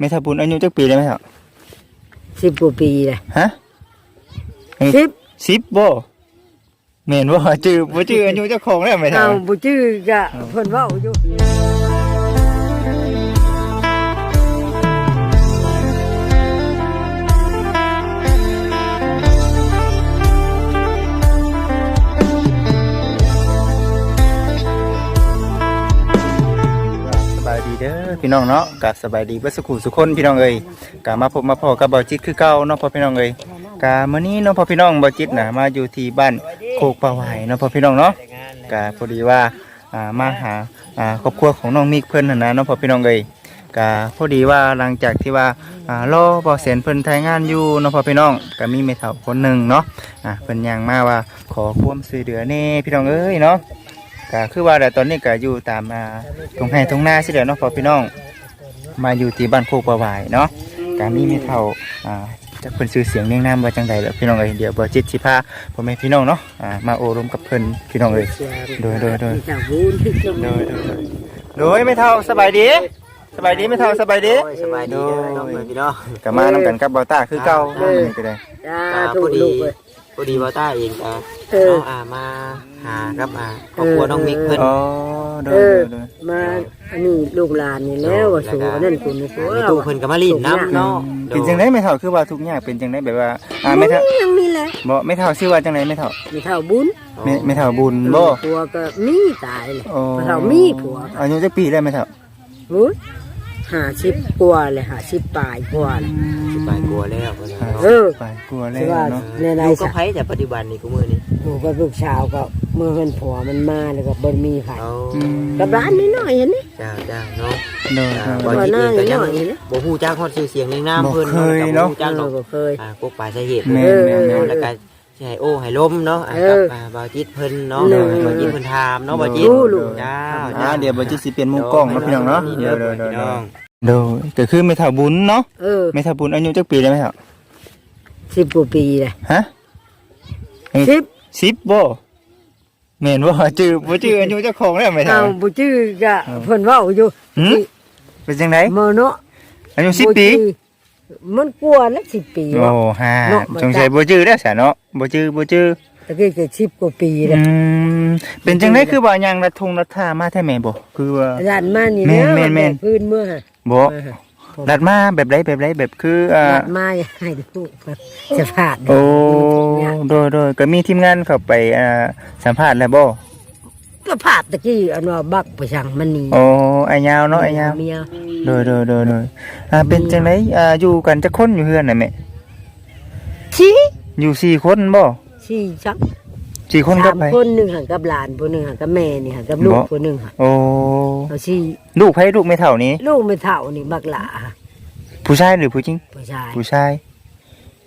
ไม่ทับบุญอายุจักปีได้ไหมครับสิบกว่าปีเลยฮะสิบสิบบ่แม่นบ่จื้อบ่จื้ออายุเจ้าของแล้วไหมทัเอาบบุจื้อกะเพิ่นเว่าอยู่ พี่น้องเนาะก็สบายดีเบิดสุขุสุคนพี่น้องเอ้ยก็มาพบมาพอกับเบาจิตคือเก่าเนาะพ่อพี่น้องเอ้ยก็มื้อนี้เนาะพ่อพี่น้องเบาจิตน่ะมาอยู่ที่บ้านโคกปลาไหวเนาะพ่อพี่น้องเนาะก็พอดีว่าอ่ามาหาอ่าครอบครัวของน้องมิกเพิ่นน่ะนะเนาะพ่อพี่น้องเอ้ยก็พอดีว่าหลังจากที่ว่าอ่ารอบ่เสนเพิ่นทายงานอยู่เนาะพ่อพี่น้องก็มีแม่เฒ่าคนหนึงเนาะอ่าเพิ่นย่างมาว่าขอความช่วยเหลือแน่พี่น้องเอ้ยเนาะ ก็คือว่าแต่ตอนนี้ก็อยู่ตามอ่าตรงไห้ตรงหน้าสิเดี๋ยวเนาะพอพี่น้อง มาอยู่ที่บ้านโคกประวายเนาะการมีไม่เท่าอ่าจะเพิ่นซื้อเสียงเรียงนามว่าจังใดแล้วพี่น้องเอ้ยเดี๋ยวบ่จิตสิพาพ่อแม่พี่น้องเนาะอ่ามาโอ้รมกับเพิ่นพี่น้องเอ้ยโดยโดยโดยเจ้าบุญที่จงโดยโดยโดยโดยไม่เท่าสบายดีสบายดีไม่เท่าสบายดีโอ้ยสบายดีเด้อน้องเอ๋ยพี่น้องก็มานำกันกับเบาต้าคือเก่าเนาะมื้อนี้ก็ได้จ้าอ่าถูพกอดีลูกเลยพอดีว่าต้าเองก็เออน้องอามา หากับอ่าครอบครัวน้องมิกเพิ่น อ๋อโดเอยอโดยมาอันนี้ลูกหลานนี่แล้วว่าสูอันนั่นคุณนี่กูในตู้เพิ่นก็มาลีนน้ำเนาะเป็นจังไดไม่เท่าคือว่าทุกอย่างเป็นจังไดแบบว่าอ่าไม่เท่ายังมีแหละบ่ไม่เท่าชื่อว่าจังไดไม่เท่ามีเท่าบุญไม่ไม่เท่าบุญบ่ผัวก็มีตายเลยโอ้เท่ามีผัวอายุจักปีได้ไหมเท่าหู ห้าสิบกว่าเลยห้าสิบปลายกว่าเลยสิบปลายกลัวแล้วเพิ่นอ่าเนาะเออไปกลัวแล้สิวว่าเนาะในในอยู่ก็สักไผแต่ปัจจุบันนี่กูมือนี่หนูกับลูกสาวก็เมื่อเพิ่นผัวมันมาแล้วก็บ่มีไผเอาอืมกับร้านน้อยๆเห็นไหม จ้าจ้าเนาะโดยอ่าโดบ่ยจิตเองก็ยังหน่อยๆนะ บ่ฮู้จักฮอดชื่อเสียงเรียงนามเพิ่นบ่เคยเนาะบ่ฮู้จักเอดออก บ่เคย อ่าพวกปลายสาเหตุแม่เพิ่นนแม่นเนาะแล้วก็สิให้โอ้ให้ล้มเนาะอ่าเอกับออ่าบ่าวจิตเพิ่นเนาะเออบ่าวจิตเพิ่นถามเนาะบ่าวจิตรู้รู้เจ้าอ่าจ้าเดี๋ยวบ่จิสิเปลี่ยนมุมกล้องเนาะพี่น้องเนาะเดี๋ยวเดี๋ยวเดี๋ยวพี่น้อง โดยก็คือไม่เท่าบุญเนาะเออไม่เท่าบุญอายุจักปีได้ไหมเท่าสิบกว่าปีเลยฮะสิบสิบบ่แม่นบ่จื้อบ่จื้ออายุเจ้าของแล้วไหมเท่าเอาบุจื้อกะเพิ่นเว้าอยู่หืมเป็นจังไดเมื่อเนาะอายุ10ปี มันกลัวแล้วสิบปีโอ้วะฮ่าเนาะบ่สงสัยบ่จื้อแล้วซะเนาะบ่จื้อบ่จื้อ ตะกี้ก็สิบกว่าปีเลยอืมเป็นจังไดคือว่ายังรัดทงรัดท่ามาแท้แม่บ่คือว่า ร้านมานี่แม่นะนแม่นแม่น พื้นเมื่อฮะบ่มาฮะรัดมาแบบไรแบบไรแบบคืออ่าร้านมาให้ลูกจะพาดโอ้โดยโดยก็มีทีมงานเข้าไปอ่าสัมภาษณ์แล้วบ่ก็พาดตะกี้อันว่าบักประชังมันนี่โอ้ไอ้ยาวเนาะไอ้ยาวเมียโดยโดยโดยโดยอ่าเป็นจังไดอ่าอยู่กันจักคนอยู่เฮือนน่ะแม่ชี้อยู่สี่คนบ่ ชี้ชักสี่คนกับสามไผคนหนึ่งหันกับหลานคนหนึ่งหันกับแม่นี่หันกับลูกบ่คนหนึ่งหันโอ้เอาชี้ลูกไผลูกไม่เท่านี้ลูกไม่เท่านี่บักหลาผู้ชายหรือผู้หญิงผู้ชายผู้ชาย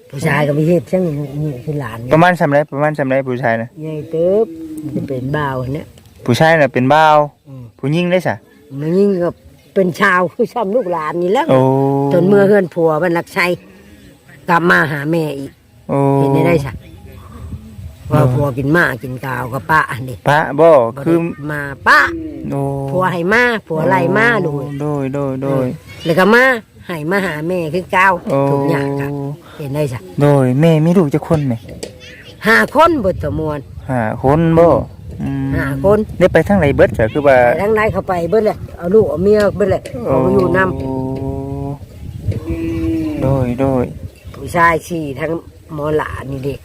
ผู้ชายก็มีเหตุช่างนี่คือหลานปเนี่ยระมาณสำไรประมาณสำไรผู้ชายน่ะใหญ่เติบมันจะเป็นบ่าวเนี่ยผู้ชายน่ะเป็นบ่าวอืมผู้หญิงได้ซะมันยิ่งก็เป็นชาวคือซ้ำลูกหลานนี่แหล้วโอ้จนเมื่อเฮือนผัวมันรักชัยกลับมาหาแม่อีกโอ้เห็นได้ได้สัก ว่าผัวกินหมากินกาวกับป้าอันนี้พระบ่คือมาป้าโอ้ผัวให้มาผัวไล่มาดูโดยโดยโดยแล้วก็มาให้มาหาแม่คือเก้าวโอ้ทุกอย่างค่ะเห็นได้สักโดยแม่มีลูกจักคนไหมห้าคนบทสมวนห้าคนบ่อืมห้าคนได้ไปทางไหนเบิดจ้ะคือว่าทั้งนายเข้าไปเบิดเลยเอาลูกเอาเมียเบิดเลยเอาไปอยู่นำโโดยโดยผู้ชายสี่ทั้งหมอหลานนี่เด็ก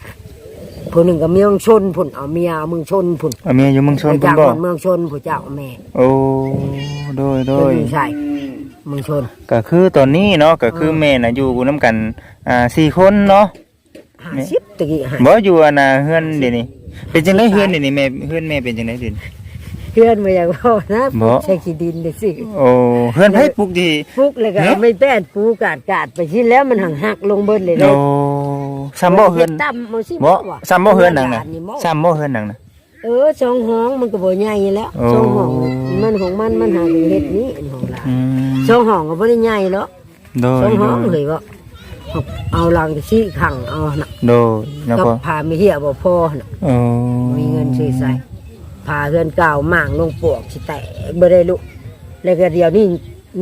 ผู้หนึ่งก็เมืองชนผุนเอาเมียเอาเมืองชนผุนเอาเมียอยู่เมืองชนผู้เพิ่นเจ้าบ่คนเมืองชนผู้เจ้าแม่โอ้โดยโดยผู้ชายเมืองชนก็คือตอนนี้เนาะก็คือแม่น่ะอยู่นํกันอ่าสี่คนเนาะห้าสิบตะกี้หาบ่อยู่อันน่ะเฮือนเดี๋ยวนี้เป็นจังไดเฮือนเดี๋ยวนี้แม่เฮือนแม่เป็นจังไดเดี๋ยวนี้ เพื่อนมาอย่างว่านะบ่ ใช้ขี้ดินเลยสิโอ้เฮือนไผปลูกดีฟุกเลยก็เนอะ เอาไม่แป้นปูกาดกาดไปชิ้นแล้วมันหังหักลงเบิดเลยเลโอ้ย ซ้ำบ่เฮือนตั้มมาสิบ่ว่ะซ้ำบ่เฮือนหนังน่ะหบ่ซ้ำบ่เฮือนหนังน่ะ เออสองห้องมันก็บ่ใหญ่แล้วโอ้ สองห้องมันของมันมันหาเฮ็ดนี้อันของหลานอืมสองห้องก็บ่ได้ใหญ่แล้วโดยสองห้องโดยเลยว่าเอาหลังที่ขังเอาน่ะโดยแล้วก็ก็พาไม่เหี้ยบ่พอน่ะ โอ้มีเงินซื้อใส่พาเพื่อนเก่าหม่างลงปวกสิแตกบ่ได้ลุแล้วก็เดี๋ยวนี้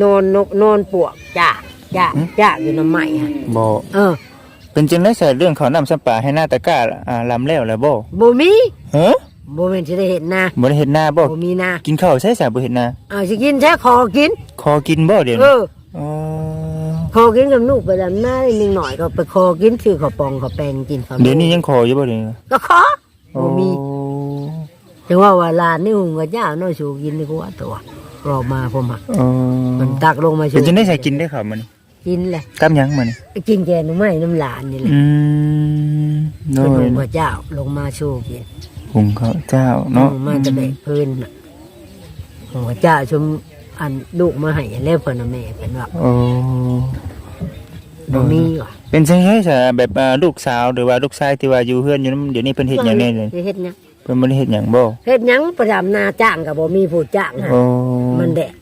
นอนนกนอนปวกจ้าจ้าจ้าอยู่น้ำใหม่ฮะบ่เออ เป็นจังได๋ใส่เรื่องเขาวนำสัมปลาให้หน้าตะกร้าอ่าลำแล้วแล้วบ่บ่มีฮะบ่แม่นสิได้เห็นนาบ่ได้เฮ็ดนาบ่บ่มีนากินข้าวใช้สาบ่เฮ็ดนาเอาสิกินแท้คอกินคอกินบ่เดี๋ยวเอนี้อ อ๋อคอกินกับลูกไปดำหน้าได้นิดหน่อยก็ไปคอกินซื้อข้าวปองข้าวแป้งกินข้าวเดี๋ยวนี้ยังคออยู่บ่เดี๋ยวนี้ก็ขอบ่มีโอ้แต่ว่าว่าลานนี่หุงกับย่าน้อยสูกินนี่กูว่าตัวรอมาผมอะอ๋อมันตักลงมาสูเป็นจังได๋ใส่กินได้ข้าวมัน กินเลยกับหยังมันกินแกงหน่อไม้น้ำหลานนี่แหละอืมโดเป็นยหุงกับเจ้าลงมาสูกินหุงข้าวเจ้าเนาะหุงมาจะแบกพื้นน่ะหุงกับเจ้าชมอันลูกมาให้แล้วเพิ่นน่ะแม่เป็นว่าโอ้บ่มีว่ะเป็นจังได๋ซะแบบอ่าลูกสาวหรือว่าลูกชายที่ว่าอยู่เฮือนอยู่นำเดี๋ยวนี้เพิ่นเฮ็ดหยังแน่เลยเฮ็ดหยังเพิ่นบ่ได้เฮ็ดหยังบ่เฮ็ดหยังประจำนาจ้างก็บ่มีผู้จ้างให้โอ้มันแดด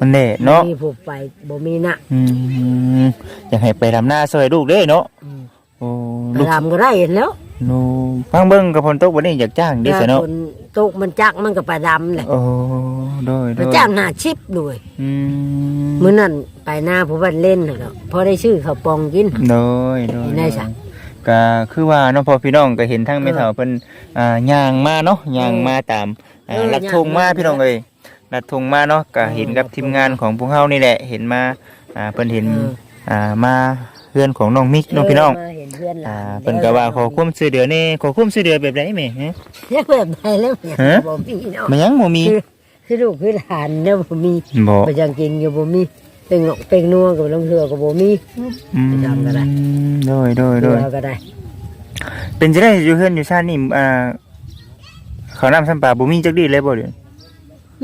มันแน่เนาะมีผู้ไปบ่มีนะอืมอยากให้ไปทำหน้าซอยลูกเด้เนาะอืมโอ้ไปลูกทำก็ได้เห็นแล้วโนพังเบิ่งกับพลตกบ่ได้อยากจ้างเด้ซะเนาะคนตกมันจักมันก็ไปดำแหละโอ้โดยโดมันยจ้างหาชิปด้วยอืมมื้อนั้นไปหน้าผู้บ้านเล่นน่ะก็พอได้ชื่อข้าวปองกินโดยโดยเห็นได้จ้ะก็คือว่าเนาะพอพี่น้องก็เห็นทั้งแม่เฒ่าเพิ่นอ่าย่างมาเนาะย่างมาตามอ่าเออลัดธงมาย่างมาพี่น้องเอ้ย ลัดธงมาเนาะก็เห็นกับเออทีมงานของพวกเฮานี่แหละ เห็นมาอ่าเพิ่นเห็นเอออ่ามาเพื่อนของน้องมิกเน้องพี่น้องมาเห็นเพื่อนหลาอ่านเพิ่นก็ว่าขอความช่วยเหลือนี่ขอความช่วยเหลือแบบไหนแม่ฮะ เรียกแบบไหนแล้วเนี่ยฮะ บ่มีเนาะมันยังบ่มีคือคือลูกคือหลานเนี่ยบ่มีบ่ไปจังกินก็บ่มีเป็นหนกเป็นนัวกับลงเทือก็บ่มี อืมไปทำก็ได้ โดยโดยโดเรืยอก็ได้เป็นจะได้อยู่เฮือนอยู่ชาตินี่อ่าเขาวนำสัมปลาบ่มีจักดีเลยบ่เดี๋ยว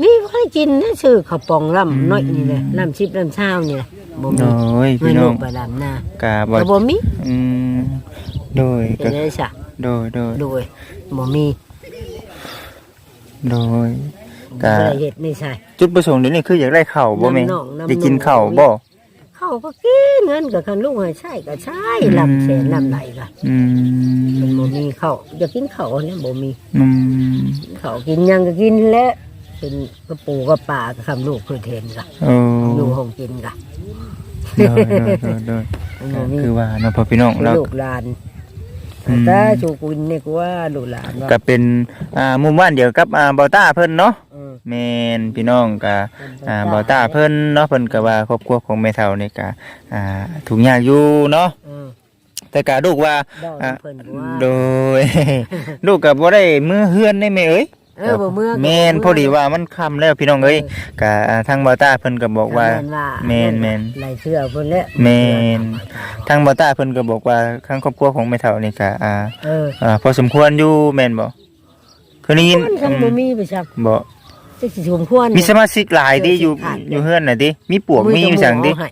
มีให้กินนะชื่อข้าวปองล่ำน้อยนี่แหละล่ำชิบล่ำเช้านี่แหละบ่มีโอ้ยเงิพี่นน้ลูองกไปดำหน้าก็บ่ก็บ่มีอืมโดยเป็ก็นได้ซะโดยโดยโดยบ่มีโดยบ่ก็ได้เฮ็ดไม่ใช่ จุดประสงค์เดี๋ยวนี้คืออยากได้ข้าวบ่แม่น้ำน่องน้ำอยากกินข้าวนุ่งบ่เขาก็กินเงินก็คันลูกให้ใช้ก็ใช้ลำแสนลำไหลก็อืมมันบ่มีข้าวจะกินข้าวเนี่ยบ่มีอืมข้าวกินหยังก็กินแหล้ว เป็นกระปูกระป่าก็คำลูกเพื่อเทนก็โอ้อยู่ห้องกินก็โดยโดยโดยโดยมันก็บ่มีคือว่าเนาะพ่อพี่น้องเรา ลูกหลานอืม แต่ชูกุนเนี่ยกูว่าลูกหลานว่าก็เป็นอ่าหมู่บ้านเดียวกับอ่าเบาต้าเพิ่นเนาะเออแม่นพี่น้องก็อ่าเบาต้าเพิ่นเนาะเพิ่นก็ว่าครอบครัวของแม่เฒ่านี่ก็อ่าทุกข์ยากอยู่เนาะเออแต่ก็ลูกว่าเว้าอ่าเพิ่นกูว่าโดย ลูกก็บ่ได้มือเฮือนได้แม่เอ้ย เออบ่เมื่อก็แม่นบ่เมื่อพอดีว่ามันค่ำแล้วพี่น้องเอ้ยก็อ่าทางเบาต้าเพิ่นก็บอกว่าแม่นแม่นไหลเชื่อเพิ่นแล้วแม่นทางเบาต้าเพิ่นก็บอกว่าทางครอบครัวของแม่เฒ่านี่ก็อ่าเอออ่าพอสมควรอยู่แม่นบ่คือได้ยินมันทำบ่มีไปซักบ่จะสิสมควรมีสมาชิกหลายดิอยู่ขาดอยู่เฮือนน่ะดิมีปวกมีอยู่สั่งดิเอาให้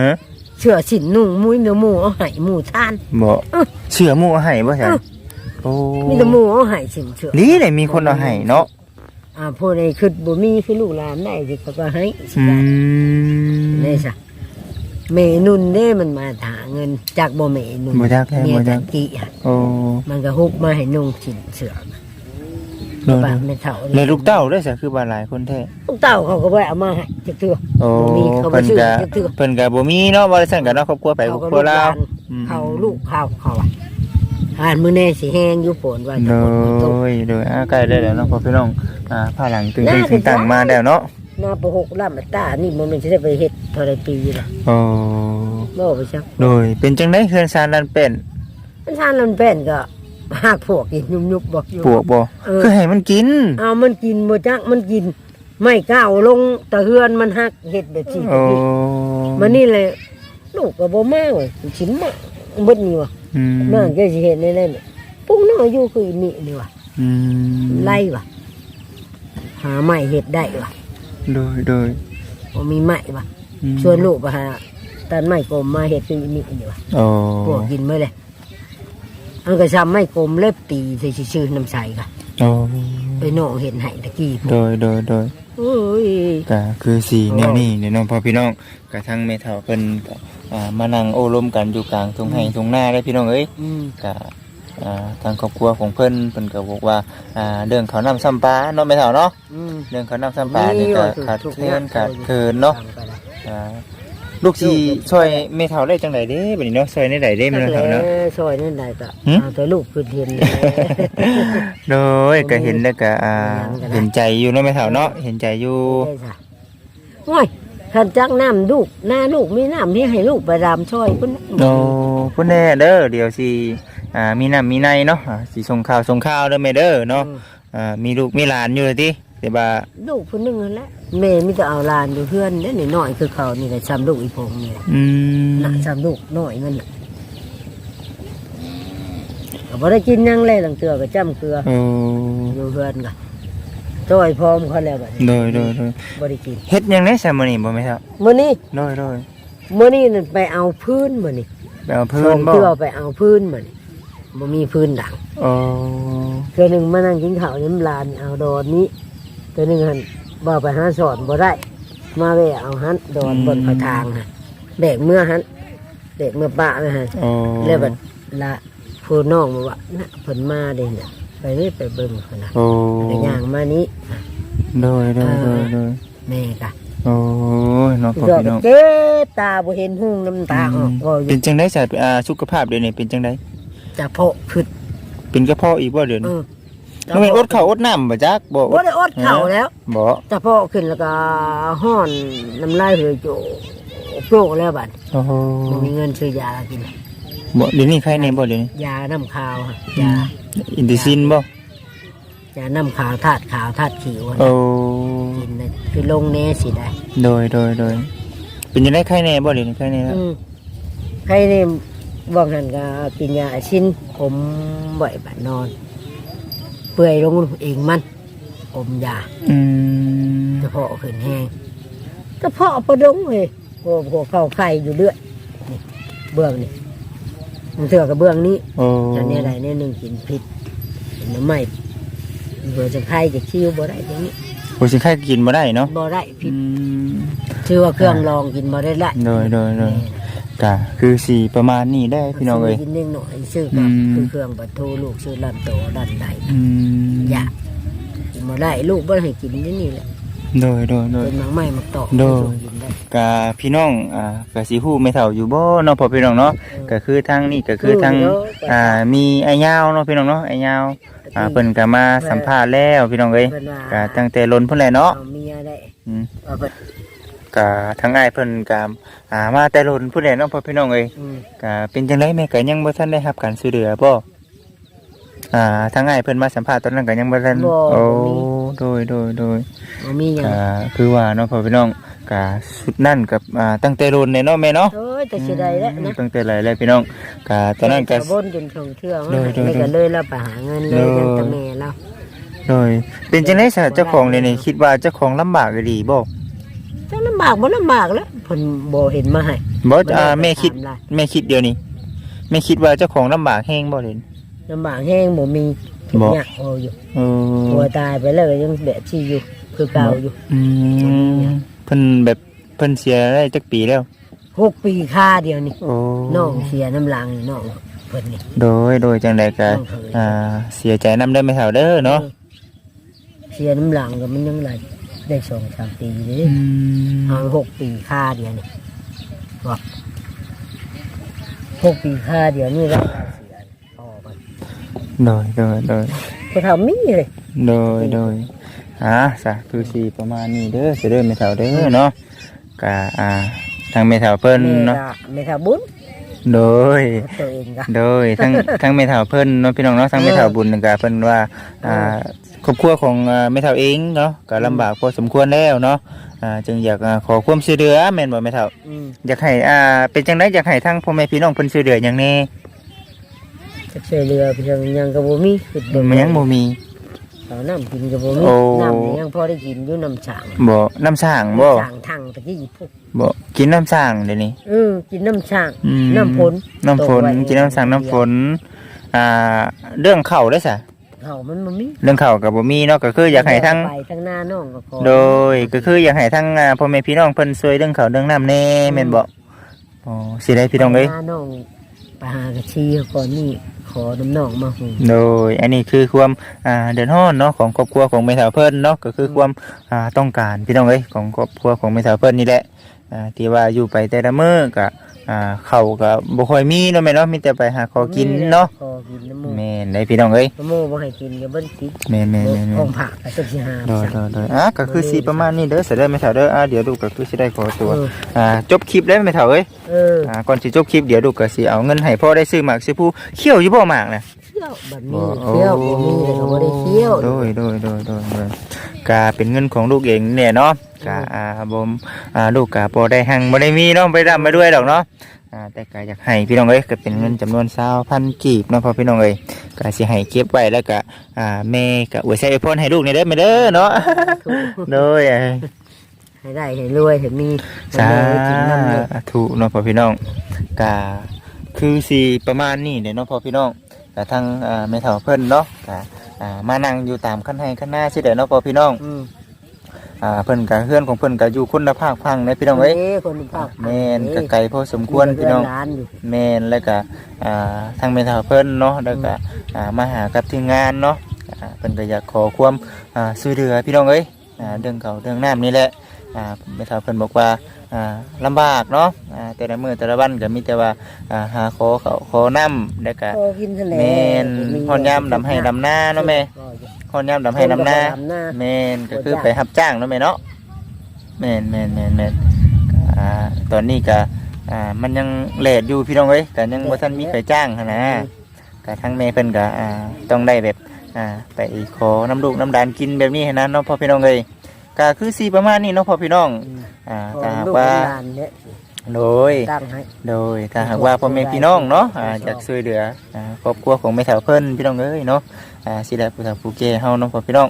ฮะเชื่อสินนุ่งมุ้ยเนื้อหมูเอาให้หมูทานบ่เอ้อเชื่อหมู่เอาให้บ่ซั่นเอ้อ โอ้มีแต่หมูเอาให้สินเชื่อนี่เลยมีคนเอาให้เนาะอ่าพวกนี้คือบ่มีคือลูกหลานได้สิเขาก็ให้สิอืได้มนี่ซะเมนุนเด้มันมาหาเงินจากบ่เมนุนบ่จักแท้เมียบ่จัจักกกี้อะโอ้มันก็ฮุบมาให้นุ่งสินเสือโดนปากไม่เท่าเลยลูกเต้าด้วยซะคือว่าหลายคนแท้ลูกเต้าเขาก็บ่ได้เอามาให้จักเทื่อ โอ้บ่มีเขาบ่เพิ่นชื่อก็จักเทื่อ เพิ่นก็บ่มีเนาะบ่ได้ซั่นกันเนาะครอบครัวไปครอบครัวลาวอืมเขาลูกเขาเขาอะ อ่านมือแน่สิแห้งอยู่ฝนว่าโดจะฝนมันตก ยโดยอ่าใกล้ได้แล้วเนาะพ่อพี่น้องอ่าผ้าหลังตึงน่าๆตั้งๆมาแล้วเนาะหน้าประหกล่ำมาตานี่มันมันจะได้ไปเฮ็ดเท่าไรปีล่ะโอ้บ่ไปชักโดยเป็นจังได๋เฮือนซานลันเป็นมันทานมันเป็นก็หากพวกกินยุบๆบอกอยู่ ปวกบ่เออ คือให้มันกิน เอามันกินบ่จักมันกิน ไม่ก้าวลงตะเฮือนมันหักเฮ็ดแบบนี้โอ้มันนี่เลยลูกก็บ่มาเว้ยชิ้นมากเบิดนี่ว่ะอื มมาก็สิเฮ็ดได้ๆนี่ปุ๊กน้อยอยู่คือนี่นี่ว่ะอืมไล่ว่ะหาไม้เฮ็ดได้ว่ะโดยโดยบ่มีไม้ว่ะอืมชวนลูกไปหาตันไม้กลมมาเฮ็ดคือนี่นี่ว่ะโอ้พวกกินมื้อเลยอันก็ซ้ำไม้กลมเล็บตีใส่ชื่อๆน้ำใสก็โอ้ ไปน้องเห็นให้ตะกี้พวโดกยโดยโดยโอ้ยก็คือสีโอ้แนวนี้เนี่ยน้องพ่อพี่น้องกระทั่งแม่เฒ่าเพิ่นก็อ่ามานั่งโอ้ลมกันอยู่กลางทุ่งไร่ทุ่งนาได้พี่น้องเอ้ยอืมก็อ่าทางครอบครัวของเพิ่นเพิ่นก็บอกว่าอ่าเรื่องเขาวนำซ้ำปลาเนาะแม่เฒ่าเนาะอืมเรื่องเขาวนำซ้ำปลานี่ก็ขาดเคลื่อนขาดเคินเนาะ อ่า ลูกสิช่วยแม่เฒ่าได้จังไดเด้บัดนี้เนาะช่วยได้ไดเด้แม่เฒ่าเนาะซอยนั่นได้ก็หึเอาแต่ลูกขึ้นเทียนเลยโดยก็เห็นแล้วก็อ่าเห็นใจอยู่เนาะแม่เฒ่าเนาะเห็นใจอยู่ได้จ้ะโอ้ยขันจักน้ำลูกหน้าลูกมีน้ำที่ให้ลูกไปรามช่วยพุ่นโอ้พุ่นแน่เด้อเดี๋ยวสิอ่ามีน้ำมีในเนาะอ่าสิส่งข่าวส่งข่าวเด้อแม่เด้อเนาะอืมอ่ามีลูกมีหลานอยู่เลยติ แต่ว่าลูกพุ่นนึงนั่นแหละแม่มีแต่เอาหลานอยู่เพื่อนเด้อหน่อยๆคือเขานี่แหละซ้ำลูกอีพงนี่แหละอืมน่ะซ้ำลูกน้อยมันน่ะก็บ่ได้กินหยังเลยหลังเตือก็จ้ำเกลือโอ้อยู่เพื่อนก็จ้อยพร้อมเขาแล้วบัดนี้โดยโดยโดยบ่ได้กินเฮ็ดหยังได้ซะมื้อนี้บ่แม่เฒ่ามื้อนี้โดยโดยมื้อนี้นั่นไปเอาพื้นมื้อนี้ไปเอาเพิ่สอนงบ่เทื่อไปเอาพื้นมื้อนี้บ่มีพื้นดัง โอ้ เทื่อหนึงมานั่งกินข้าวน้ำลานเอาดอนนี้ เทื่อหนึงหั่นบ่ไปหาสอนบ่ได้ มาแวะเอาหันดอนบนพระทางฮะแบกเมื่อหันแบกเมื่อปะนะฮะโอ้แล้วบัดละผู้น้องบอกว่าน่ะเพิ่นมาเด้เนี่ยไปเลยไปเบิ่งเขานะโอ้ไปย่างมานี้โดยโดยโดยโดยแม่กะโอ้ยเน้องพ่อก็พี่น้องเจ็บตาบ่เห็นหุ่งน้ำตาออกก็อเป็ยู่นจังได๋สัตว์อ่าสุขภาพเดี๋ยวนี้เป็นจังได๋จะเพาะขึ้นเป็นกระเพาะอีกบ่เดี๋ยวเอ นี้อมันเป็นอดข้าวอดน้ำบ่จักบ่บ่ได้อดข้าวแล้วบ่จะเพาะขึ้นแล้วก็ห้อนน้ำลายเหยโจโจกแล้วบัดโอ้โหบ่มีเงินซื้อยากินบ่เดี๋ยวนี้ใครในบ่เดี๋ยวนี้ยาน้ำขาวฮะยาอินดิซินบ่ยาน้ำขาวธาตุขาวธาตุขีวโอ้กินเลยคือลงเนสิได้โดยโดยโดยเป็นจังได๋ใครแน่บ่เดี๋ยวนี้ใครแน่แล้วอืมใครนี่บอกหันก็กินยาชิ้นผมบ่อยบัดนอน เปื่อยลงเองมัน อมยาอืมกระเพาะขึ้นแห้งกระเพาะประดงเลยโอ้โหเข้าไข่อยู่เรื่อยนี่เบื้องนี่มันเถื่อกับเบื้องนี้โอ้อันนี้อะไรเนี่ยหนึ่งกินผิดกินน้ำไม่เบื่อจะไข่จะคิ้วบ่ได้ตรงนี้โอ้สิใครกินบ่ได้เนาะบ่ได้ผิอืดมชื่อว่าเครื่องรองกินบ่ได้ละโดยโดยโดย ก็คือสีประมาณนี้ได้พี่น้องเอ้ยกินเล็กหน่อยชื่อกับอืม คือเครื่องปลาทูลูกชื่อลำโตดันใดอืมอยากกินบ่ได้ลูกบ่ให้กินนี่นี่แหละโดยโดยโดย เป็นหมังไม้หมักตอกโดยกินได้กะพี่น้องอ่ากะสิฮู้ไม่เท่าอยู่บ่เนาะพอพี่น้องเนาะก็คือทางนี้ก็คือทางอ่ามีไอ้ยาวเนาะพี่น้องเนาะไอ้ยาวอ่าเพิ่นก็มาสัมภาษณ์แล้วพี่น้องเอ้ยเพิ่นว่าก็ตั้งแต่ล้นเพิ่นแหละเนาะ เอาเมียได้อืม เอาไป ก็ทางอ้ายเพิ่นก็อ่ามาแต่ล้นพุ่นแหละเนาะพอพี่น้องเอ้ยอืมก็เป็นจังไดแม่ก็ยังบ่ทันได้รับการช่วยเหลือบ่อ่าทางอ้ายเพิ่นมาสัมภาษณ์ตอนนั้นก็ยังบ่ทันโอ้โดยโดยโดยเอามีหยังก็คือว่าเนาะพ่อพี่น้องก็สุดนั่นกับอ่าตั้งแต่รุ่นเนี่ยเนาะแม่เนาะโอ้ยแต่สิได้แล้วนะตั้งแต่ไรแล้วพี่น้องก็ตอนนั้นก็บนจนของเทื่อมาโดยโดย ไม่ก็เลยเราไปหาเงินเลยโดยนั่นแต่แม่เรา โดยเป็นจังได๋ซะเจ้าของเลยนี่คิดว่าเจ้าของลำบากอีหลีบ่จังลำบากบ่ลำบากแล้วเพิ่นบ่เห็นมาให้บ่ได้อ่าไปแม่คิดถาล่ะแม่คิดเดียวนี้แม่คิดว่าเจ้าของลำบากแฮงบ่เลย ลำบากแห้งบ่มีทุกบ่อย่างโออยู่เออ ตัวตายไปแล้วก็ยังแบบที่อยู่ คือเก่าอยู่อืมเพิ่นแบบเพิ่นเสียได้จักปีแล้ว หกปีค่าเดียวนี่โอ้น้องเสียน้ำลังนี่น้องเพิ่นนี่โดยโดยจังได๋ก็น้องเคยอ่า เสียใจนำเด้อแม่เฒ่าเด้อเนาะ เสียน้ำลังก็มันยังหลาย ได้สองสามปีเลยอืมห่างหกปีค่าเดียวนี่บอกหกปีค่าเดียวนี่แล้วเสียพ่อไปโดยโดยโดยก็ทำมีเลยโดยโดยอ่าสะคือสีประมาณนี้เด้อสิเด้อไม่เท่าเด้อเนาะกะอ่าทางไม่เท่าเพิ่นแม่เนาะก็ไม่ทำบุญโดยตัวเองก็โดยทั้งทั้งไม่เท่าเพิ่นเนาะพี่น้องเนาะทั้งไม่เท่าบุญกะเพิ่นว่าอ่า ครอบครัวของอ่าไม่เท่าเองเนาะก็ลำบากพอสมควรแล้วเนาะอ่าจึงอยากอ่าขอความช่วยเหลือแม่นบ่ไม่เท่า อืมอยากให้อ่าเป็นจังไดอยากให้ทั้งพ่อแม่พี่น้องเพิ่นช่วยเหลือหยังแน่จะช่วยเรือเพียงยังกระโบมีคือเดิมันยังบ่มี เอาน้ำกินกระโบมีโอ้ น้ำนี่ยังพอได้กินอยู่น้ำฉางบ่น้ำสร้างบ่ฉางทังตะกี้พวกบ่กินน้ำสร้างเดี๋ยวนี้ เออกินน้ำฉางอืม น้ำฝนน้ำฝนตกไว้กินน้ำสั่งน้ำฝนอ่าเรื่องเข่าได้สะ เขามันบ่มีเรื่องเข่ากับบ่มีเนาะก็คืออยากให้ทั้ง ไปทั้งหน้าน้องก็ขอโดยก็คืออยากให้ทั้งอ่าพ่อแม่พี่น้องเพิ่นช่วยเรื่องเข่าเรื่องน้ำแน่แม่นบ่อ๋อสิได้พี่น้องเอ้ยหน้าน้องไปหากระชีก่อนนี่ขอน้ำน้องมาหูโดย อันนี้คือความอ่าเดือดร้อนเนาะของครอบครัวของแม่สาวเพิ่นเนาะก็คือความอ่าต้องการพี่น้องเอ้ยของครอบครัวของแม่สาวเพิ่นนี่แหละอ่าที่ว่าอยู่ไปแต่ละมื้อก็ อ่าข้าวก็บ่ค่อยมีเนาะแม่เนาะมีแต่ไปหาขอกินเนาะขอกินน้ำหมูแม่นได้พี่น้องเอ้ยน้ำหมูบ่ให้กินก็บ่ได้กินแม่นแม่นแม่นแม่ห้อนงผักไปสักสิหาโดยโดยโดยอะก็คือสีประมาณนี้เด้อเสร็จได้ไหมเถาเด้ออะเดี๋ยวดูก็คือสิได้ขอตัวเอออ่าจบคลิปได้ไหมเถาเอ้ยเอออ่าก่อนสิจบคลิปเดี๋ยวดูก็สิเอาเงินให้พ่อได้ซื้อหมากซื้อผู้เขี้ยวอยู่บ่หมากน่ะ เที่ยวบัดนี้เที่ยวบ่มีแต่ก็บ่ได้เที่ยว โดยโดยโดยโดยโดยกาเป็นเงินของลูกเองเนี่ยเนาะ กาอ่าบ่มอ่าลูกกาบ่ได้หังบ่ได้มีเนาะบ่ได้ร่ำมาด้วยดอกเนาะอ่าแต่ก็อยากให้พี่น้องเอ้ยก็เป็นเงินจำนวน20,000กีบเนาะพ่อพี่น้องเอ้ยก็สิให้เก็บไว้แล้วก็อ่าแม่ก็อวยใส่พรให้ลูกนี่เด้อแม่เด้อเนาะ โดยเอ้ย ให้ได้ให้รวยให้มีสาให้กินน้ำเลยธุเนาะพ่อพี่น้องกาคือสีประมาณนี้เด้เนาะพ่อพี่น้องกะทางอ่าแม่เฒ่าเพิ่นเนาะกะอ่ามานั่งอยู่ตามขั้นให้ขั้นหน้าสิเด้เนาะพ่อพี่น้อง อืม อ่าเพิ่นกะเฮือนของเพิ่นกะอยู่คนละภาคพังเด้พี่น้องเอ้ยคนภาคแม่นกะไกลพอสมควรพี่น้องร้านอยู่แม่นแล้วก็อ่าทางแม่เฒ่าเพิ่นเนาะแล้วก็อ่ามาหากับทีมงานเนาะอ่าเพิ่นก็อยากขอความอ่าช่วยเหลือพี่น้องเอ้ยอ่าเรื่องเก่าเรื่องน้ำนี่แหละอ่าแม่เฒ่าเพิ่นบอกว่าอ่าลำบากเนาะอ่าแต่ละมื้อแต่ละวันก็มีแต่ว่าอ่าหาขอเขาวขอน้ำแล้วก็พอกินทะเลแม่นฮอนยามดำให้ดำหน้าเนาะแม่ ฮอนยามดำให้ดำหน้าดำหน้าแม่นก็คือไปรับจ้างเนาะแม่เนาะแม่นแม่นแม่นแม่นอ่าตอนนี้ก็อ่ามันยังแหลดอยู่พี่น้องเอ้ยก็ยังบ่ทันมีใครจ้างหั้นนะก็ทั้งแม่เพิ่นก็อ่าต้องได้แบบอ่าไปขอน้ำลูกน้ำดานกินแบบนี้หั้นนะเนาะพ่อพี่น้องเอ้ยก็คือสิประมาณนี้เนาะพ่อพี่น้องอ่าพอถ้าหากลูกว่าหลานเนี่ยโดย ตั้งให้ โดยถ้าหากว่าพ่อแม่พี่น้องเนาะอ่าอยากช่วยเหลืออ่าครอบครัวของแม่สาวเพิ่นพี่น้องเอ้ยเนาะ อ่าสิได้ผู้สาวผู้แก่เฮาเนาะพ่อพี่น้อง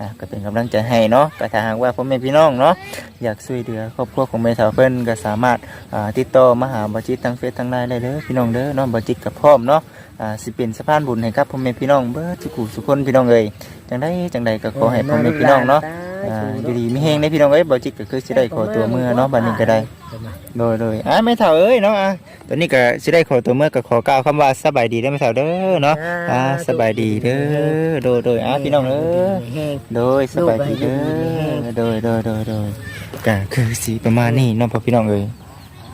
อ่าก็เป็นกำลังใจให้เนาะก็ถ้าหากว่าพ่อแม่พี่น้องเนาะอยากช่วยเหลือครอบครัวของแม่สาวเพิ่นก็สามารถอ่าติดต่อมาหาบ่จิตทางเฟซทางไลน์ได้เด้อพี่น้องเด้อเนาะบ่จิตกับพร้อมเนาะอ่าสิเป็นสะพานบุญให้กับพ่อแม่พี่น้องเบิดทุกผู้ทุกคนพี่น้องเอ้ยจังไดจังใดก็ขอให้พ่อแม่พี่น้องเนาะอ่าอยู่ดีมีแฮงได้พี่น้องเอ้ยบ่จิตก็คือสิได้ขอตัวเมื่อเนาะบัดนี้ก็ได้ โดยโดยอะไม่เท่าเอ้ยเนาะอะตอนนี้ก็สิได้ขอตัวเมื่อก็ขอกล่าวคำว่าสบายดีได้อไม่เท่าเด้อเนาะอ่าสบายดีเด้อโดยโดยอะพี่น้องเด้อแห้งโดยสบายดีเด้อโดยโดยโดยโดยก็คือสีประมาณนี้เน้องพ่อพี่น้องเอ้ยใ